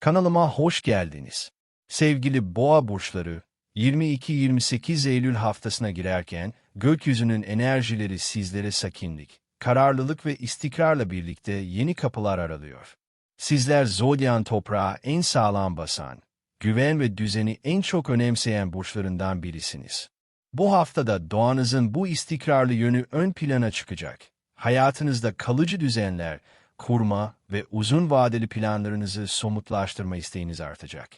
Kanalıma hoş geldiniz. Sevgili boğa burçları, 22-28 Eylül haftasına girerken gökyüzünün enerjileri sizlere sakinlik, kararlılık ve istikrarla birlikte yeni kapılar aralıyor. Sizler zodyan toprağı en sağlam basan, güven ve düzeni en çok önemseyen burçlarından birisiniz. Bu haftada doğanızın bu istikrarlı yönü ön plana çıkacak. Hayatınızda kalıcı düzenler, kurma ve uzun vadeli planlarınızı somutlaştırma isteğiniz artacak.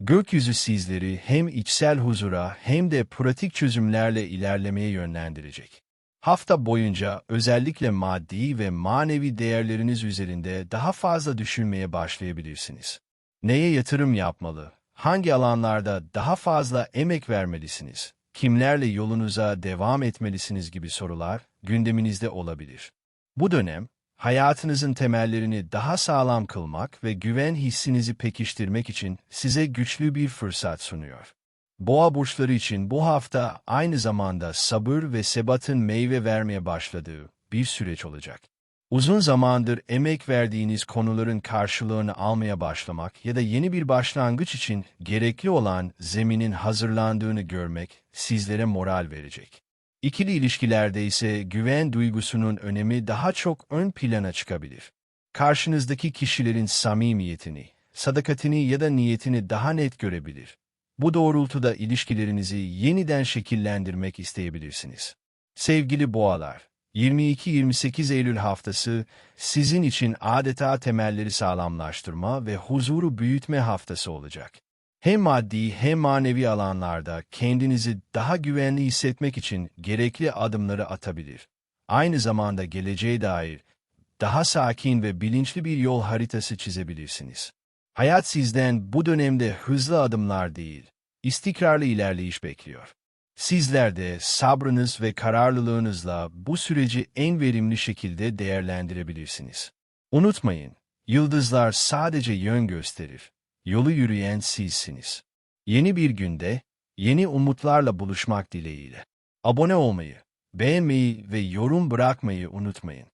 Gökyüzü sizleri hem içsel huzura hem de pratik çözümlerle ilerlemeye yönlendirecek. Hafta boyunca özellikle maddi ve manevi değerleriniz üzerinde daha fazla düşünmeye başlayabilirsiniz. Neye yatırım yapmalı? Hangi alanlarda daha fazla emek vermelisiniz? Kimlerle yolunuza devam etmelisiniz gibi sorular gündeminizde olabilir. Bu dönem, hayatınızın temellerini daha sağlam kılmak ve güven hissinizi pekiştirmek için size güçlü bir fırsat sunuyor. Boğa burçları için bu hafta aynı zamanda sabır ve sebatın meyve vermeye başladığı bir süreç olacak. Uzun zamandır emek verdiğiniz konuların karşılığını almaya başlamak ya da yeni bir başlangıç için gerekli olan zeminin hazırlandığını görmek sizlere moral verecek. İkili ilişkilerde ise güven duygusunun önemi daha çok ön plana çıkabilir. Karşınızdaki kişilerin samimiyetini, sadakatini ya da niyetini daha net görebilir. Bu doğrultuda ilişkilerinizi yeniden şekillendirmek isteyebilirsiniz. Sevgili boğalar, 22-28 Eylül haftası sizin için adeta temelleri sağlamlaştırma ve huzuru büyütme haftası olacak. Hem maddi hem manevi alanlarda kendinizi daha güvenli hissetmek için gerekli adımları atabilir. Aynı zamanda geleceğe dair daha sakin ve bilinçli bir yol haritası çizebilirsiniz. Hayat sizden bu dönemde hızlı adımlar değil, istikrarlı ilerleyiş bekliyor. Sizler de sabrınız ve kararlılığınızla bu süreci en verimli şekilde değerlendirebilirsiniz. Unutmayın, yıldızlar sadece yön gösterir, yolu yürüyen sizsiniz. Yeni bir günde, yeni umutlarla buluşmak dileğiyle. Abone olmayı, beğenmeyi ve yorum bırakmayı unutmayın.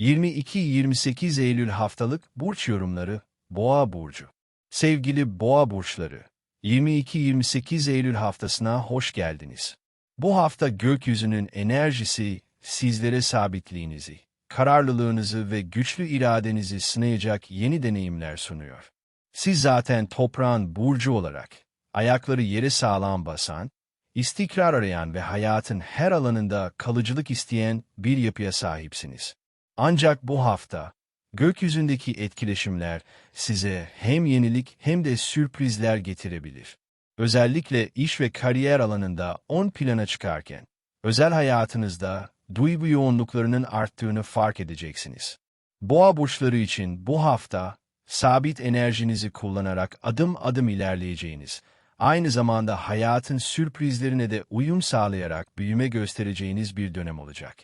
22-28 Eylül haftalık burç yorumları Boğa Burcu. Sevgili Boğa Burçları, 22-28 Eylül haftasına hoş geldiniz. Bu hafta gökyüzünün enerjisi sizlere sabitliğinizi, kararlılığınızı ve güçlü iradenizi sınayacak yeni deneyimler sunuyor. Siz zaten toprağın burcu olarak, ayakları yere sağlam basan, istikrar arayan ve hayatın her alanında kalıcılık isteyen bir yapıya sahipsiniz. Ancak bu hafta, gökyüzündeki etkileşimler size hem yenilik hem de sürprizler getirebilir. Özellikle iş ve kariyer alanında on plana çıkarken, özel hayatınızda duygu yoğunluklarının arttığını fark edeceksiniz. Boğa burçları için bu hafta sabit enerjinizi kullanarak adım adım ilerleyeceğiniz, aynı zamanda hayatın sürprizlerine de uyum sağlayarak büyüme göstereceğiniz bir dönem olacak.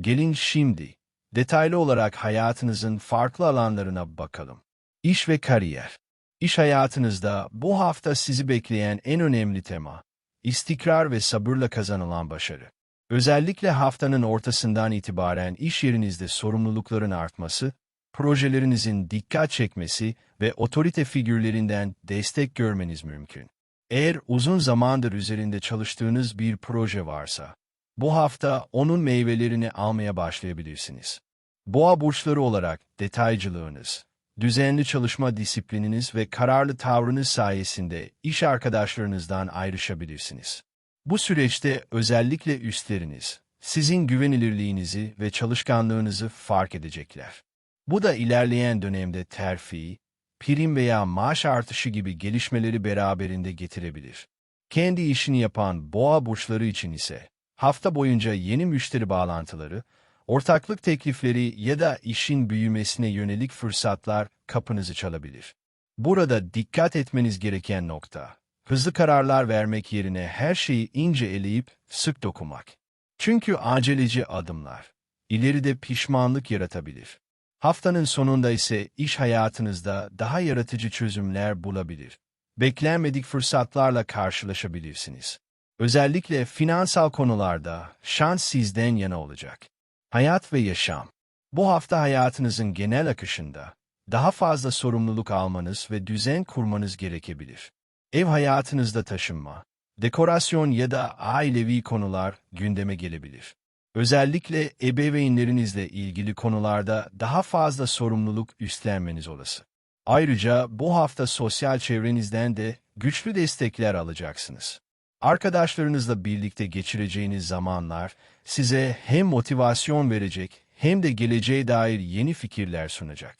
Gelin şimdi, detaylı olarak hayatınızın farklı alanlarına bakalım. İş ve kariyer. İş hayatınızda bu hafta sizi bekleyen en önemli tema, istikrar ve sabırla kazanılan başarı. Özellikle haftanın ortasından itibaren iş yerinizde sorumlulukların artması, projelerinizin dikkat çekmesi ve otorite figürlerinden destek görmeniz mümkün. Eğer uzun zamandır üzerinde çalıştığınız bir proje varsa, bu hafta onun meyvelerini almaya başlayabilirsiniz. Boğa burçları olarak detaycılığınız, düzenli çalışma disiplininiz ve kararlı tavrınız sayesinde iş arkadaşlarınızdan ayrışabilirsiniz. Bu süreçte özellikle üstleriniz, sizin güvenilirliğinizi ve çalışkanlığınızı fark edecekler. Bu da ilerleyen dönemde terfi, prim veya maaş artışı gibi gelişmeleri beraberinde getirebilir. Kendi işini yapan boğa burçları için ise hafta boyunca yeni müşteri bağlantıları, ortaklık teklifleri ya da işin büyümesine yönelik fırsatlar kapınızı çalabilir. Burada dikkat etmeniz gereken nokta, hızlı kararlar vermek yerine her şeyi ince eleyip sık dokumak. Çünkü aceleci adımlar, ileride pişmanlık yaratabilir. Haftanın sonunda ise iş hayatınızda daha yaratıcı çözümler bulabilir. Beklenmedik fırsatlarla karşılaşabilirsiniz. Özellikle finansal konularda şans sizden yana olacak. Hayat ve yaşam. Bu hafta hayatınızın genel akışında daha fazla sorumluluk almanız ve düzen kurmanız gerekebilir. Ev hayatınızda taşınma, dekorasyon ya da ailevi konular gündeme gelebilir. Özellikle ebeveynlerinizle ilgili konularda daha fazla sorumluluk üstlenmeniz olası. Ayrıca bu hafta sosyal çevrenizden de güçlü destekler alacaksınız. Arkadaşlarınızla birlikte geçireceğiniz zamanlar size hem motivasyon verecek hem de geleceğe dair yeni fikirler sunacak.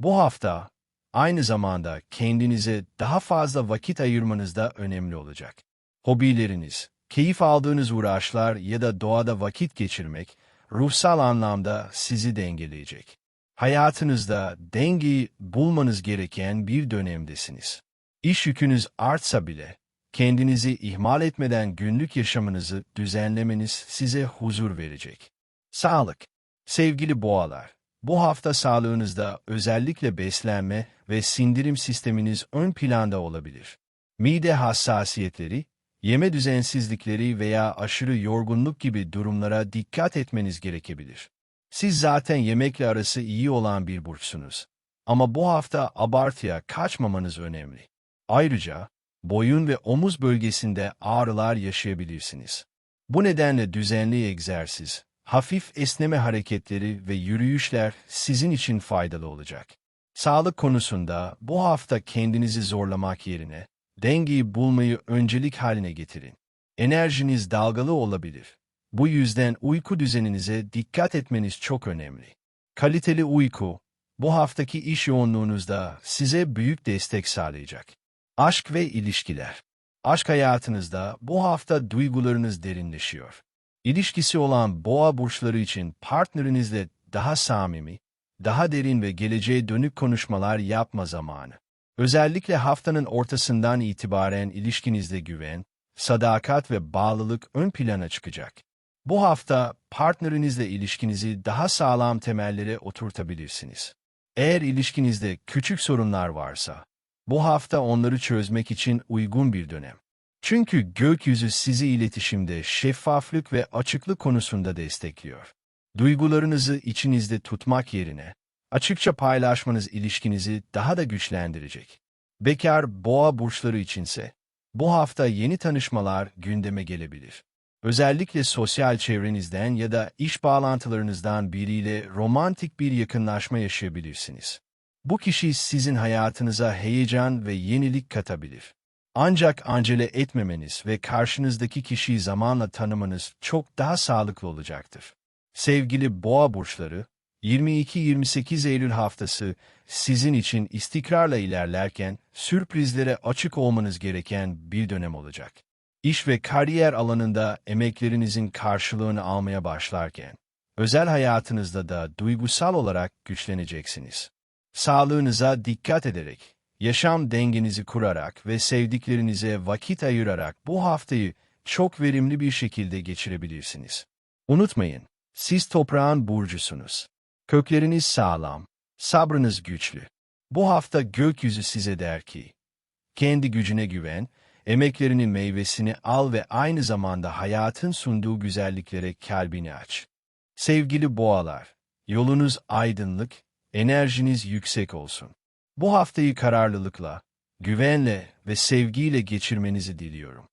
Bu hafta aynı zamanda kendinize daha fazla vakit ayırmanız da önemli olacak. Hobileriniz, keyif aldığınız uğraşlar ya da doğada vakit geçirmek ruhsal anlamda sizi dengeleyecek. Hayatınızda dengeyi bulmanız gereken bir dönemdesiniz. İş yükünüz artsa bile kendinizi ihmal etmeden günlük yaşamınızı düzenlemeniz size huzur verecek. Sağlık Sevgili boğalar, bu hafta sağlığınızda özellikle beslenme ve sindirim sisteminiz ön planda olabilir. Mide hassasiyetleri, yeme düzensizlikleri veya aşırı yorgunluk gibi durumlara dikkat etmeniz gerekebilir. Siz zaten yemekle arası iyi olan bir burçsunuz. Ama bu hafta abartıya kaçmamanız önemli. Ayrıca, boyun ve omuz bölgesinde ağrılar yaşayabilirsiniz. Bu nedenle düzenli egzersiz, hafif esneme hareketleri ve yürüyüşler sizin için faydalı olacak. Sağlık konusunda bu hafta kendinizi zorlamak yerine dengeyi bulmayı öncelik haline getirin. Enerjiniz dalgalı olabilir. Bu yüzden uyku düzeninize dikkat etmeniz çok önemli. Kaliteli uyku, bu haftaki iş yoğunluğunuzda size büyük destek sağlayacak. Aşk ve ilişkiler. Aşk hayatınızda bu hafta duygularınız derinleşiyor. İlişkisi olan boğa burçları için partnerinizle daha samimi, daha derin ve geleceğe dönük konuşmalar yapma zamanı. Özellikle haftanın ortasından itibaren ilişkinizde güven, sadakat ve bağlılık ön plana çıkacak. Bu hafta partnerinizle ilişkinizi daha sağlam temellere oturtabilirsiniz. Eğer ilişkinizde küçük sorunlar varsa, bu hafta onları çözmek için uygun bir dönem. Çünkü gökyüzü sizi iletişimde şeffaflık ve açıklık konusunda destekliyor. Duygularınızı içinizde tutmak yerine, açıkça paylaşmanız ilişkinizi daha da güçlendirecek. Bekar boğa burçları içinse, bu hafta yeni tanışmalar gündeme gelebilir. Özellikle sosyal çevrenizden ya da iş bağlantılarınızdan biriyle romantik bir yakınlaşma yaşayabilirsiniz. Bu kişi sizin hayatınıza heyecan ve yenilik katabilir. Ancak acele etmemeniz ve karşınızdaki kişiyi zamanla tanımanız çok daha sağlıklı olacaktır. Sevgili boğa burçları, 22-28 Eylül haftası sizin için istikrarla ilerlerken sürprizlere açık olmanız gereken bir dönem olacak. İş ve kariyer alanında emeklerinizin karşılığını almaya başlarken, özel hayatınızda da duygusal olarak güçleneceksiniz. Sağlığınıza dikkat ederek, yaşam dengenizi kurarak ve sevdiklerinize vakit ayırarak bu haftayı çok verimli bir şekilde geçirebilirsiniz. Unutmayın, siz toprağın burcusunuz. Kökleriniz sağlam, sabrınız güçlü. Bu hafta gökyüzü size der ki, kendi gücüne güven, emeklerinin meyvesini al ve aynı zamanda hayatın sunduğu güzelliklere kalbini aç. Sevgili boğalar, yolunuz aydınlık, enerjiniz yüksek olsun. Bu haftayı kararlılıkla, güvenle ve sevgiyle geçirmenizi diliyorum.